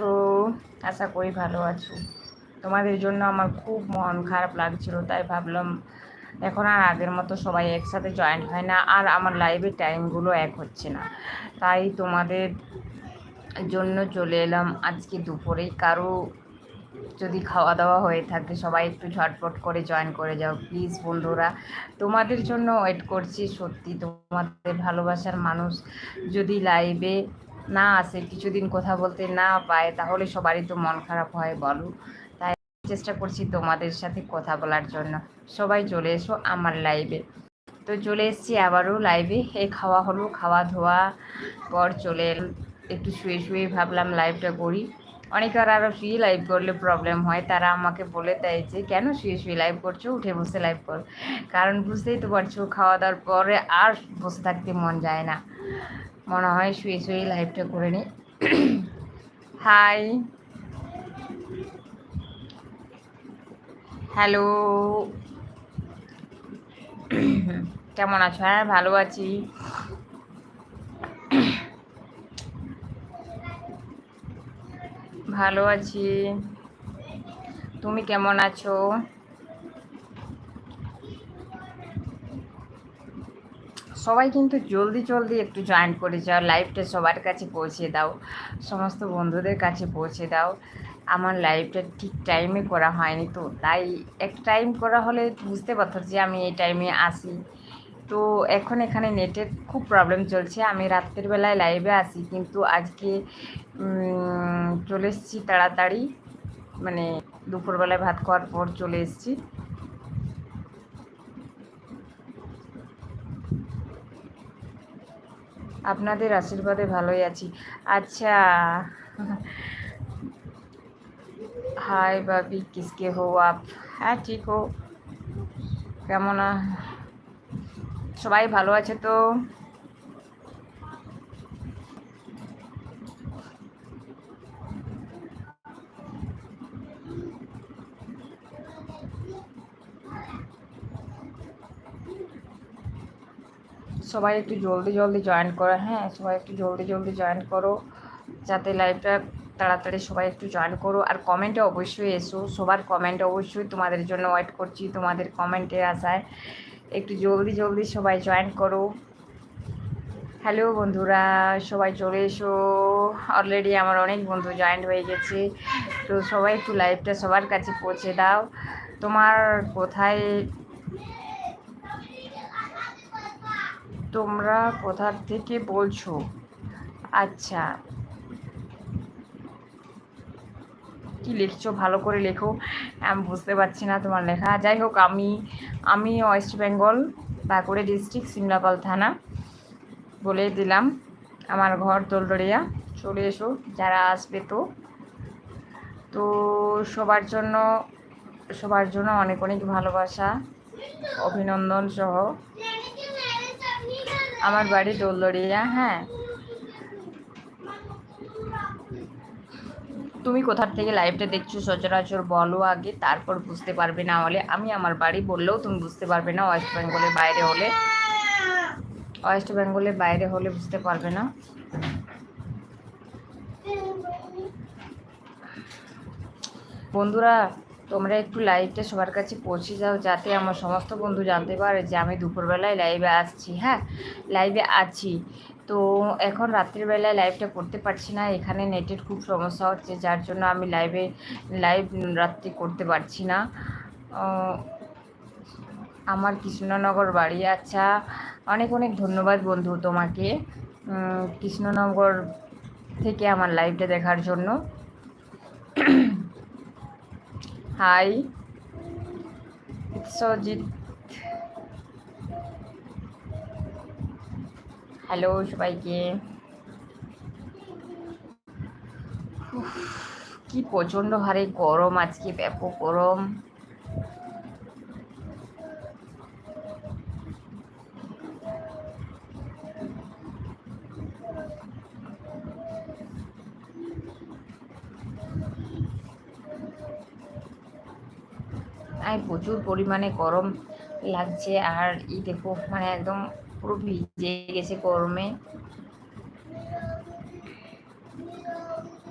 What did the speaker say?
আছো? আশা করি ভালো আছো। তোমাদের জন্য আমার খুব মন খারাপ লাগছিল, তাই ভাবলাম এখন আর আগের মতো সবাই একসাথে জয়েন্ট হয় না, আর আমার লাইভের টাইমগুলো এক হচ্ছে না। তাই তোমাদের জন্য চলে এলাম আজকে দুপুরেই কারও যদি খাওয়া দাওয়া হয়ে থাকে, সবাই একটু ঝটপট করে জয়েন করে যাও প্লিজ বন্ধুরা। তোমাদের জন্য ওয়েট করছি, সত্যি তোমাদের ভালোবাসার মানুষ যদি লাইভে না আসে কিছুদিন কথা বলতে না পায়, তাহলে সবারই তো মন খারাপ হয়, বলো। তাই চেষ্টা করছি তোমাদের সাথে কথা বলার জন্য। সবাই চলে এসো আমার লাইভে তো চলে এসেছি আবারও লাইভে এই খাওয়া হলো খাওয়া ধোয়া পর চলে একটু শুয়ে শুয়ে ভাবলাম লাইভটা করি। অনেকে আর আরও শুয়ে লাইভ করলে প্রবলেম হয়। তারা আমাকে বলে দেয় যে, কেন শুয়ে শুয়ে লাইভ করছ? উঠে বসে লাইভ কর। কারণ বুঝতেই তো পারছ খাওয়া দাওয়ার পরে আর বসে থাকতে মন যায় না। মনে হয় শুয়ে শুয়ে লাইভটা করে নিই হাই হ্যালো কেমন আছো? হ্যাঁ ভালো আছি। ভালো আছি। তুমি কেমন আছো? সবাই কিন্তু জলদি জলদি একটু জয়েন করে যাও লাইভটা সবার কাছে পৌঁছে দাও, সমস্ত বন্ধুদের কাছে পৌঁছে দাও। আমার লাইভটা ঠিক টাইমে করা হয়নি তো, তাই এক টাইম করা হলে বুঝতে পারতো যে আমি এই টাইমে আসি। তো এখন এখানে নেটের খুব প্রবলেম চলছে, আমি রাত্রের বেলায় লাইভে আসি, কিন্তু আজকে চলে এসেছি তাড়াতাড়ি মানে দুপুরবেলায় ভাত খাওয়ার পর চলে এসেছি। আপনাদের আশীর্বাদে ভালোই আছি। আচ্ছা। হাই বাবি কিসকে হো আপ? হ্যাঁ ঠিক হো কেমন সবাই ভালো আছে তো? সবাই একটু জলদি জলদি জয়েন করো হ্যাঁ সবাই একটু জলদি জলদি জয়েন করো, যাতে লাইভটা তাড়াতাড়ি সবাই একটু জয়েন করো, আর কমেন্টে অবশ্যই এসো, সবার কমেন্ট অবশ্যই তোমাদের জন্য ওয়েট করছি, তোমাদের কমেন্টে আসায়, একটু জলদি জলদি সবাই জয়েন করো। হ্যালো বন্ধুরা, সবাই চলে এসো অলরেডি আমার অনেক বন্ধু জয়েন্ট হয়ে গেছে, তো সবাই একটু লাইভটা সবার কাছে পৌঁছে দাও। তোমার কোথায় তোমরা কোথা থেকে বলছো? আচ্ছা। কি লিখছো? ভালো করে লেখো। আমি বুঝতে পারছি না তোমার লেখা। যাই হোক, আমি আমি West Bengal Bankura district Simlapal থানা বলে দিলাম। আমার ঘর দোলদরিয়া চলে এসো, যারা আসবে তো। তো সবার জন্য সবার জন্য অনেক অনেক ভালোবাসা, অভিনন্দন সহ। আমার বাড়ি দোলদরিয়া হ্যাঁ। তুমি কোথার থেকে লাইভটা দেখছ সচরাচর বলো আগে, তারপর বুঝতে পারবে না হলে। আমি আমার বাড়ি বললেও তুমি বুঝতে পারবে না ওয়েস্ট বেঙ্গলের বাইরে হলে। ওয়েস্ট বেঙ্গলের বাইরে হলে বুঝতে পারবে না। বন্ধুরা তোমরা একটু লাইভটা সবার কাছে পৌঁছে যাও যাতে আমার সমস্ত বন্ধু জানতে পারে যে আমি দুপুরবেলায় লাইভে আসছি হ্যাঁ? লাইভে আছি। তো এখন রাত্রিবেলায় লাইভটা করতে পারছি না, এখানে নেটের খুব সমস্যা হচ্ছে, যার জন্য আমি লাইভে লাইভ রাত্রি করতে পারছি না। আমার কৃষ্ণনগর বাড়ি আচ্ছা অনেক অনেক ধন্যবাদ বন্ধু তোমাকে কৃষ্ণনগর থেকে আমার লাইভটা দেখার জন্য। হাই সজিৎ হ্যালো সবাইকে। কি প্রচণ্ড হারে গরম আজকে ব্যাপক গরম। প্রচুর পরিমাণে গরম লাগছে আর ই দেখো মানে একদম পুরো ভিজে গেছে গরমে।